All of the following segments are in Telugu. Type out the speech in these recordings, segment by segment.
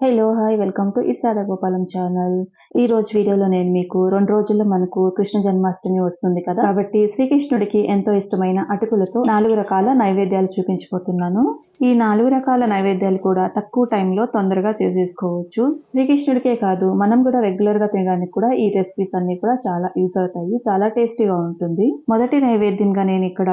Hello hi welcome to Isara Gopalam channel ఈ రోజు వీడియోలో నేను మీకు రెండు రోజుల్లో మనకు కృష్ణ జన్మాష్టమి వస్తుంది కదా? కాబట్టి శ్రీకృష్ణుడికి ఎంతో ఇష్టమైన అటుకులతో నాలుగు రకాల నైవేద్యాలు చూపించబోతున్నాను. ఈ నాలుగు రకాల నైవేద్యాలు కూడా తక్కువ టైంలో తొందరగా చేసేసుకోవచ్చు. శ్రీకృష్ణుడికే కాదు మనం కూడా రెగ్యులర్గా తినడానికి కూడా ఈ రెసిపీస్ అన్ని కూడా చాలా యూజ్ అవుతాయి చాలా టేస్టీగా ఉంటుంది. మొదటి నైవేద్యంగా నేను ఇక్కడ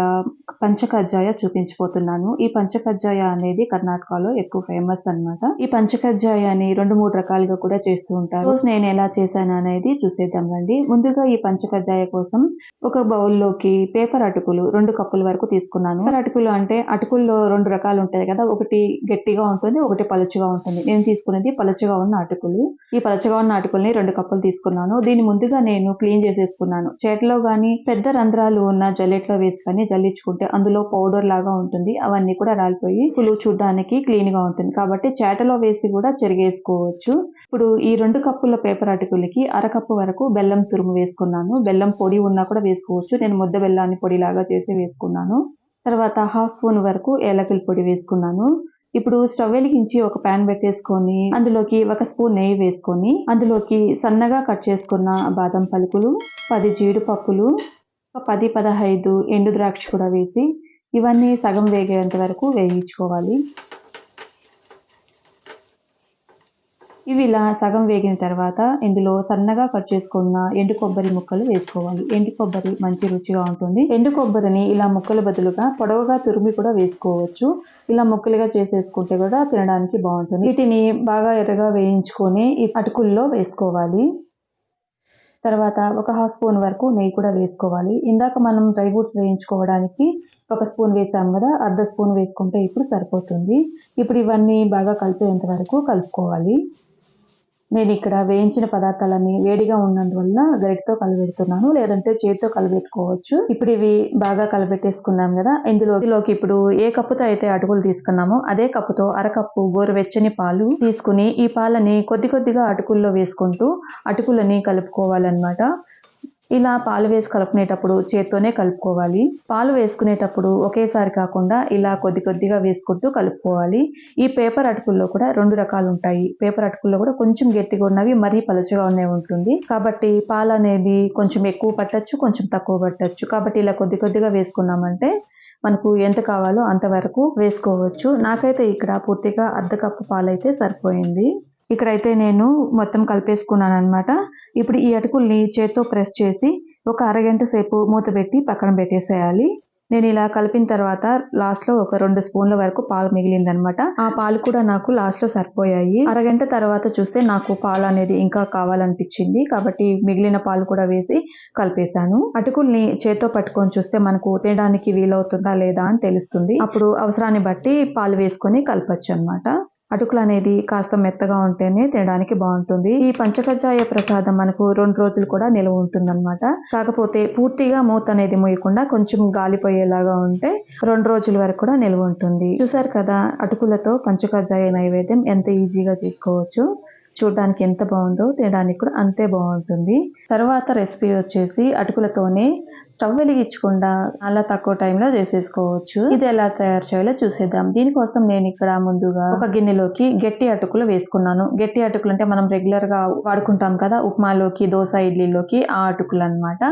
పంచకజ్జాయ చూపించబోతున్నాను. ఈ పంచకజ్జాయ అనేది కర్ణాటకలో ఎక్కువ ఫేమస్ అన్నమాట. ఈ పంచకజ్జాయ అని రెండు మూడు రకాలుగా కూడా చేస్తూ ఉంటారు. రోజు నేను ఎలా చేశాను అనేది చూసేద్దాం రండి. ముందుగా ఈ పంచకజ్జాయ కోసం ఒక బౌల్లోకి పేపర్ అటుకులు రెండు కప్పుల వరకు తీసుకున్నాను. పేపర్ అటుకులు అంటే అటుకుల్లో రెండు రకాలు ఉంటాయి కదా. ఒకటి గట్టిగా ఉంటుంది ఒకటి పలుచగా ఉంటుంది. నేను తీసుకునేది పలుచగా ఉన్న అటుకులు. ఈ పలచగా ఉన్న అటుకుల్ని రెండు కప్పులు తీసుకున్నాను. దీని ముందుగా నేను క్లీన్ చేసేసుకున్నాను. చేతిలో గాని పెద్ద రంధ్రాలు ఉన్న జల్లెట్లో వేసి కానీ జల్లించుకుంటే అందులో పౌడర్ లాగా ఉంటుంది. అవన్నీ కూడా రాలిపోయి పులు చూడడానికి క్లీన్గా ఉంటుంది. కాబట్టి చేటలో వేసి కూడా చెరిగేసుకోవచ్చు ఇప్పుడు ఈ రెండు కప్పుల పేపర్ అటుకులకి అరకప్పు వరకు బెల్లం తురుము వేసుకున్నాను. బెల్లం పొడి ఉన్నా కూడా వేసుకోవచ్చు. నేను ముద్ద బెల్లాన్ని పొడిలాగా చేసి వేసుకున్నాను. తర్వాత హాఫ్ స్పూన్ వరకు ఏలకుల పొడి వేసుకున్నాను. ఇప్పుడు స్టవ్ వెలిగించి ఒక పాన్ పెట్టేసుకొని అందులోకి ఒక స్పూన్ నెయ్యి వేసుకొని అందులోకి సన్నగా కట్ చేసుకున్న బాదం పలుకులు పది జీడిపప్పులు ఒక పది పదహైదు ఎండు ద్రాక్ష కూడా వేసి ఇవన్నీ సగం వేగేంత వరకు వేయించుకోవాలి. ఇవి ఇలా సగం వేగిన తర్వాత ఇందులో సన్నగా కట్ చేసుకున్న ఎండు కొబ్బరి ముక్కలు వేసుకోవాలి. ఎండు కొబ్బరి మంచి రుచిగా ఉంటుంది. ఎండు కొబ్బరిని ఇలా ముక్కల బదులుగా పొడవుగా తురిమి కూడా వేసుకోవచ్చు. ఇలా ముక్కలుగా చేసేసుకుంటే కూడా తినడానికి బాగుంటుంది. వీటిని బాగా ఎర్రగా వేయించుకొని ఈ అటుకుల్లో వేసుకోవాలి. తర్వాత ఒక హాఫ్ స్పూన్ వరకు నెయ్యి కూడా వేసుకోవాలి. ఇందాక మనం డ్రై ఫ్రూట్స్ వేయించుకోవడానికి ఒక స్పూన్ వేసాం కదా అర్ధ స్పూన్ వేసుకుంటే ఇప్పుడు సరిపోతుంది. ఇప్పుడు ఇవన్నీ బాగా కలిసేంత వరకు కలుపుకోవాలి. నేను ఇక్కడ వేయించిన పదార్థాలన్నీ వేడిగా ఉన్నందువల్ల గరిటతో కలబెడుతున్నాను లేదంటే చేతితో కలబెట్టుకోవచ్చు. ఇప్పుడు ఇవి బాగా కలబెట్టేసుకున్నాం కదా ఇందులోకి ఇప్పుడు ఏ కప్పుతో అయితే అటుకులు తీసుకున్నామో అదే కప్పుతో అరకప్పు గోరువెచ్చని పాలు తీసుకుని ఈ పాలని కొద్ది కొద్దిగా అటుకుల్లో వేసుకుంటూ అటుకులని కలుపుకోవాలన్నమాట. ఇలా పాలు వేసి కలుపుకునేటప్పుడు చేత్తోనే కలుపుకోవాలి. పాలు వేసుకునేటప్పుడు ఒకేసారి కాకుండా ఇలా కొద్ది కొద్దిగా వేసుకుంటూ కలుపుకోవాలి. ఈ పేపర్ అటుకుల్లో కూడా రెండు రకాలు ఉంటాయి. పేపర్ అటుకుల్లో కూడా కొంచెం గట్టిగా ఉన్నవి మరీ పలుచగా ఉన్నవి ఉంటుంది. కాబట్టి పాలు అనేది కొంచెం ఎక్కువ పట్టచ్చు కొంచెం తక్కువ పట్టచ్చు. కాబట్టి ఇలా కొద్ది కొద్దిగా వేసుకున్నామంటే మనకు ఎంత కావాలో అంతవరకు వేసుకోవచ్చు. నాకైతే ఇక్కడ పూర్తిగా అర్ధ కప్పు పాలు అయితే సరిపోయింది. ఇక్కడైతే నేను మొత్తం కలిపేసుకున్నాను అనమాట ఇప్పుడు ఈ అటుకుల్ని చేత్తో ప్రెస్ చేసి ఒక అరగంట సేపు మూత పెట్టి పక్కన పెట్టేసేయాలి. నేను ఇలా కలిపిన తర్వాత లాస్ట్లో ఒక రెండు స్పూన్ల వరకు పాలు మిగిలిందనమాట. ఆ పాలు కూడా నాకు లాస్ట్లో సరిపోయాయి. అరగంట తర్వాత చూస్తే నాకు పాలు అనేది ఇంకా కావాలనిపించింది. కాబట్టి మిగిలిన పాలు కూడా వేసి కలిపేశాను. అటుకుల్ని చేత్తో పట్టుకొని చూస్తే మనకు తినడానికి వీలవుతుందా లేదా అని తెలుస్తుంది. అప్పుడు అవసరాన్ని బట్టి పాలు వేసుకొని కలపచ్చు అనమాట అటుకులు అనేది కాస్త మెత్తగా ఉంటేనే తినడానికి బాగుంటుంది. ఈ పంచకజ్జాయ ప్రసాదం మనకు రెండు రోజులు కూడా నిల్వ ఉంటుందన్నమాట. కాకపోతే పూర్తిగా మూత అనేది మూయకుండా కొంచెం గాలిపోయేలాగా ఉంటే రెండు రోజుల వరకు కూడా నిల్వ ఉంటుంది. చూసారు కదా అటుకులతో పంచకజ్జాయ నైవేద్యం ఎంత ఈజీగా చేసుకోవచ్చు. చూడడానికి ఎంత బాగుందో తినడానికి కూడా అంతే బాగుంటుంది. తర్వాత రెసిపీ వచ్చేసి అటుకులతోనే స్టవ్ వెలిగించకుండా చాలా తక్కువ టైంలో చేసేసుకోవచ్చు. ఇది ఎలా తయారు చేయాలో చూసేద్దాం. దీనికోసం నేను ఇక్కడ ముందుగా ఒక గిన్నెలోకి గట్టి అటుకులు వేసుకున్నాను. గట్టి అటుకులు అంటే మనం రెగ్యులర్గా వాడుకుంటాం కదా ఉప్మాలోకి దోశ ఇడ్లీలోకి ఆ అటుకులు అనమాట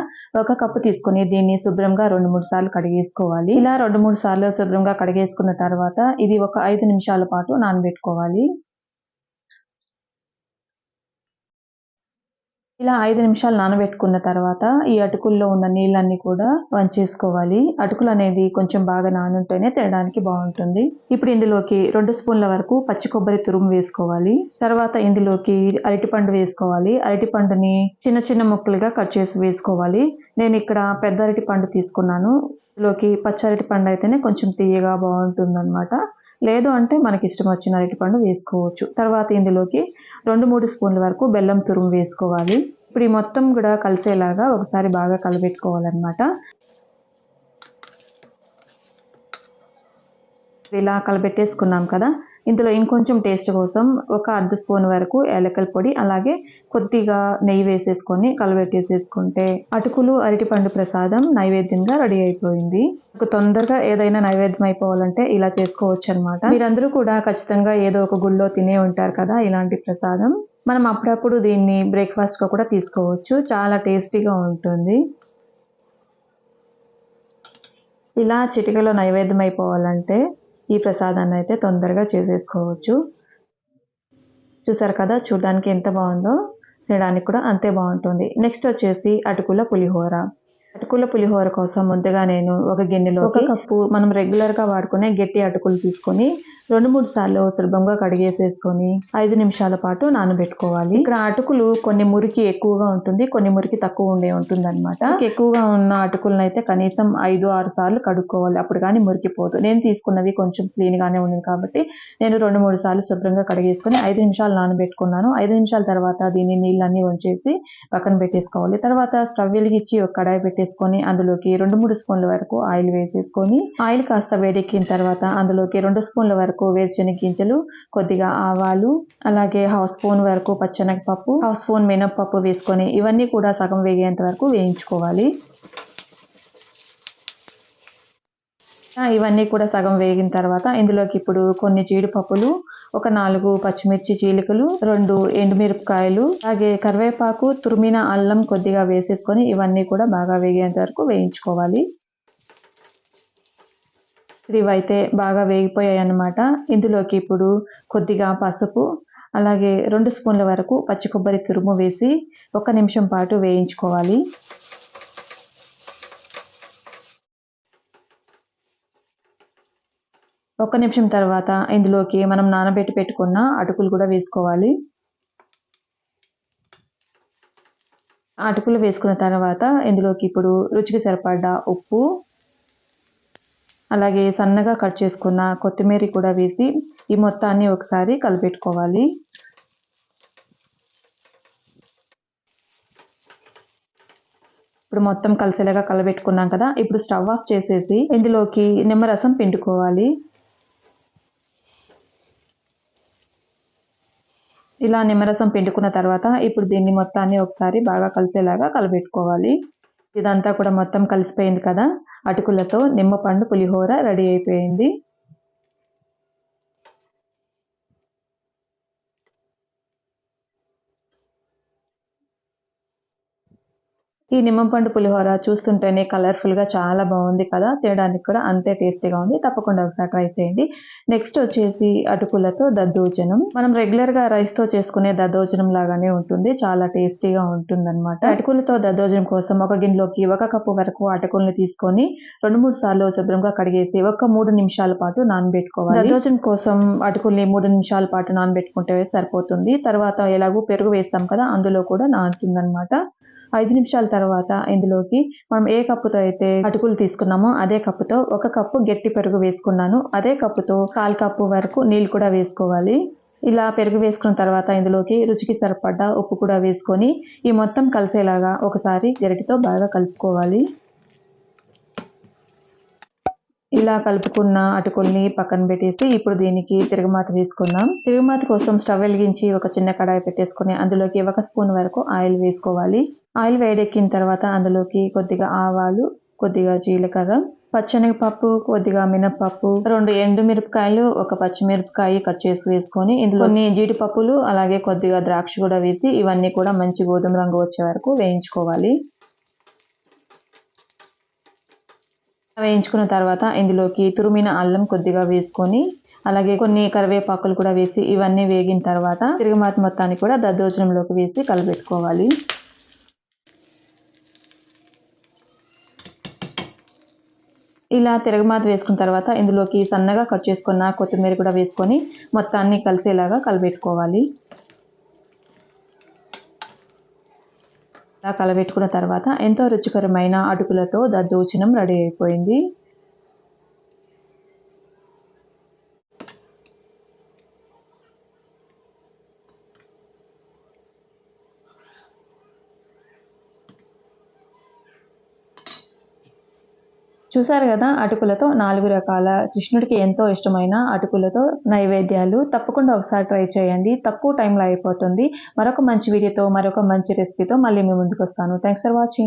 ఒక కప్పు తీసుకుని దీన్ని శుభ్రంగా రెండు మూడు సార్లు కడిగేసుకోవాలి. ఇలా రెండు మూడు సార్లు శుభ్రంగా కడిగేసుకున్న తర్వాత ఇది ఒక ఐదు నిమిషాల పాటు నానబెట్టుకోవాలి. ఇలా ఐదు నిమిషాలు నానబెట్టుకున్న తర్వాత ఈ అటుకుల్లో ఉన్న నీళ్ళన్నీ కూడా వంచేసుకోవాలి. అటుకులు అనేది కొంచెం బాగా నానుంటేనే తినడానికి బాగుంటుంది. ఇప్పుడు ఇందులోకి రెండు స్పూన్ల వరకు పచ్చి కొబ్బరి తురుము వేసుకోవాలి. తర్వాత ఇందులోకి అరటిపండు వేసుకోవాలి. అరటిపండుని చిన్న చిన్న ముక్కలుగా కట్ చేసి వేసుకోవాలి. నేను ఇక్కడ పెద్ద అరటిపండు తీసుకున్నాను. ఇందులోకి పచ్చి అరటిపండు అయితేనే కొంచెం తీయగా బాగుంటుంది అనమాట లేదు అంటే మనకి ఇష్టం వచ్చిన అరటిపండు వేసుకోవచ్చు. తర్వాత ఇందులోకి రెండు మూడు స్పూన్ల వరకు బెల్లం తురుము వేసుకోవాలి. ఇప్పుడు ఈ మొత్తం కూడా కలిసేలాగా ఒకసారి బాగా కలబెట్టుకోవాలన్నమాట. ఇలా కలబెట్టేసుకున్నాం కదా. ఇందులో ఇంకొంచెం టేస్ట్ కోసం ఒక అర్ధ స్పూన్ వరకు ఏలకల పొడి అలాగే కొద్దిగా నెయ్యి వేసేసుకొని కలబెట్టేసేసుకుంటే అటుకులు అరటిపండు ప్రసాదం నైవేద్యంగా రెడీ అయిపోయింది. మీకు తొందరగా ఏదైనా నైవేద్యం అయిపోవాలంటే ఇలా చేసుకోవచ్చు అనమాట మీరందరూ కూడా ఖచ్చితంగా ఏదో ఒక గుళ్ళో తినే ఉంటారు కదా ఇలాంటి ప్రసాదం. మనం అప్పుడప్పుడు దీన్ని బ్రేక్ఫాస్ట్గా కూడా తీసుకోవచ్చు. చాలా టేస్టీగా ఉంటుంది. ఇలా చిటికలో నైవేద్యం అయిపోవాలంటే ఈ ప్రసాదాన్ని అయితే తొందరగా చేసేసుకోవచ్చు. చూసారు కదా చూడడానికి ఎంత బాగుందో తినడానికి కూడా అంతే బాగుంటుంది. నెక్స్ట్ వచ్చేసి అటుకుల పులిహోర. అటుకుల పులిహోర కోసం ముందుగా నేను ఒక గిన్నెలో ఒక కప్పు. మనం రెగ్యులర్గా వాడుకునే గట్టి అటుకులు తీసుకొని రెండు మూడు సార్లు సులభంగా కడిగేసేసుకొని ఐదు నిమిషాల పాటు నానబెట్టుకోవాలి. ఇక్కడ అటుకులు కొన్ని మురికి ఎక్కువగా ఉంటుంది కొన్ని మురికి తక్కువ ఉండే ఉంటుంది అనమాట ఎక్కువగా ఉన్న అటుకులను అయితే కనీసం ఐదు ఆరు సార్లు కడుక్కోవాలి. అప్పుడు కానీ మురికిపోదు. నేను తీసుకున్నవి కొంచెం క్లీన్ గానే ఉంది కాబట్టి నేను రెండు మూడు సార్లు శుభ్రంగా కడిగేసుకొని ఐదు నిమిషాలు నానబెట్టుకున్నాను. ఐదు నిమిషాల తర్వాత దీన్ని నీళ్ళన్నీ వంచేసి పక్కన పెట్టేసుకోవాలి. తర్వాత స్టవ్ వెలిగించి ఒక కడాయి వేసుకొని అందులోకి రెండు మూడు స్పూన్ల వరకు ఆయిల్ వేసేసుకొని ఆయిల్ కాస్త వేడెక్కిన తర్వాత అందులోకి రెండు స్పూన్ల వరకు వేరుశనగ గింజలు కొద్దిగా ఆవాలు అలాగే హాఫ్ స్పూన్ వరకు పచ్చనగపప్పు హాఫ్ స్పూన్ మినప్పప్పు వేసుకొని ఇవన్నీ కూడా సగం వేగేంత వరకు వేయించుకోవాలి. ఇవన్నీ కూడా సగం వేగిన తర్వాత ఇందులోకి ఇప్పుడు కొన్ని జీడిపప్పులు ఒక నాలుగు పచ్చిమిర్చి చీలికలు రెండు ఎండుమిరపకాయలు అలాగే కరివేపాకు తురిమిన అల్లం కొద్దిగా వేసేసుకొని ఇవన్నీ కూడా బాగా వేగేంత వరకు వేయించుకోవాలి. ఇవైతే బాగా వేగిపోయాయి అన్నమాట ఇందులోకి ఇప్పుడు కొద్దిగా పసుపు అలాగే రెండు స్పూన్ల వరకు పచ్చి కొబ్బరి తురుము వేసి ఒక నిమిషం పాటు వేయించుకోవాలి. ఒక నిమిషం తర్వాత ఇందులోకి మనం నానబెట్టి పెట్టుకున్న అటుకులు కూడా వేసుకోవాలి. అటుకులు వేసుకున్న తర్వాత ఇందులోకి ఇప్పుడు రుచికి సరిపడ్డ ఉప్పు అలాగే సన్నగా కట్ చేసుకున్న కొత్తిమీర కూడా వేసి ఈ మొత్తాన్ని ఒకసారి కలిపెట్టుకోవాలి. ఇప్పుడు మొత్తం కలిసేలాగా కలబెట్టుకున్నాం కదా ఇప్పుడు స్టవ్ ఆఫ్ చేసేసి ఇందులోకి నిమ్మరసం పిండుకోవాలి. ఇలా నిమ్మరసం పిండుకున్న తర్వాత ఇప్పుడు దీన్ని మొత్తాన్ని ఒకసారి బాగా కలిసేలాగా కలబెట్టుకోవాలి. ఇదంతా కూడా మొత్తం కలిసిపోయింది కదా? అటుకులతో నిమ్మపండు పులిహోర రెడీ అయిపోయింది. ఈ నిమ్మపండు పులిహోర చూస్తుంటేనే కలర్ఫుల్గా చాలా బాగుంది కదా? తినడానికి కూడా అంతే టేస్టీగా ఉంది. తప్పకుండా ఒకసారి ట్రై చేయండి. నెక్స్ట్ వచ్చేసి అటుకులతో దద్దోజనం. మనం రెగ్యులర్గా రైస్తో చేసుకునే దద్దోజనం లాగానే ఉంటుంది. చాలా టేస్టీగా ఉంటుంది అనమాట అటుకులతో దద్దోజనం కోసం ఒక గిన్నెలోకి ఒక కప్పు వరకు అటుకులను తీసుకొని రెండు మూడు సార్లు శుభ్రంగా కడిగేసి ఒక మూడు నిమిషాల పాటు నానబెట్టుకోవాలి. దద్దోజనం కోసం అటుకుల్ని మూడు నిమిషాల పాటు నానబెట్టుకుంటే సరిపోతుంది. తర్వాత ఎలాగో పెరుగు వేస్తాం కదా అందులో కూడా నానుతుంది అనమాట ఐదు నిమిషాల తర్వాత ఇందులోకి మనం ఏ కప్పుతో అయితే అటుకులు తీసుకున్నామో అదే కప్పుతో ఒక కప్పు గట్టి పెరుగు వేసుకున్నాను. అదే కప్పుతో కాల్ కప్పు వరకు నీళ్ళు కూడా వేసుకోవాలి. ఇలా పెరుగు వేసుకున్న తర్వాత ఇందులోకి రుచికి సరిపడ్డ ఉప్పు కూడా వేసుకొని ఈ మొత్తం కలిసేలాగా ఒకసారి గరిటితో బాగా కలుపుకోవాలి. ఇలా కలుపుకున్న అటుకుల్ని పక్కన పెట్టేసి ఇప్పుడు దీనికి తిరగమాత తీసుకుందాం. తిరగమాత కోసం స్టవ్ వెలిగించి ఒక చిన్న కడాయి పెట్టేసుకొని అందులోకి ఒక స్పూన్ వరకు ఆయిల్ వేసుకోవాలి. ఆయిల్ వేడెక్కిన తర్వాత అందులోకి కొద్దిగా ఆవాలు కొద్దిగా జీలకర్ర పచ్చనగపప్పు కొద్దిగా మినపప్పు రెండు ఎండు మిరపకాయలు ఒక పచ్చిమిరపకాయ కట్ చేసి వేసుకొని ఇందులో కొన్ని జీడిపప్పులు అలాగే కొద్దిగా ద్రాక్ష కూడా వేసి ఇవన్నీ కూడా మంచి గోధుమ రంగు వచ్చే వరకు వేయించుకోవాలి. వేయించుకున్న తర్వాత ఇందులోకి తురిమిన అల్లం కొద్దిగా వేసుకొని అలాగే కొన్ని కరివేపాకులు కూడా వేసి ఇవన్నీ వేగిన తర్వాత తిరుగుమాత మొత్తాన్ని కూడా దద్దోజనంలోకి వేసి కలిపెట్టుకోవాలి ఇలా తిరగమాత వేసుకున్న తర్వాత ఇందులోకి సన్నగా కట్ చేసుకున్న కొత్తిమీర కూడా వేసుకొని మొత్తాన్ని కలిసేలాగా కలిపెట్టుకోవాలి ఇలా కలబెట్టుకున్న తర్వాత ఎంతో రుచికరమైన అటుకులతో దద్దోచనం రెడీ అయిపోయింది. చూశారు కదా అటుకులతో నాలుగు రకాల కృష్ణుడికి ఎంతో ఇష్టమైన అటుకులతో నైవేద్యాలు. తప్పకుండా ఒకసారి ట్రై చేయండి. తక్కువ టైంలో అయిపోతుంది. మరొక మంచి వీడియోతో మరొక మంచి రెసిపీతో మళ్ళీ మీ ముందుకు వస్తాను. Thanks for watching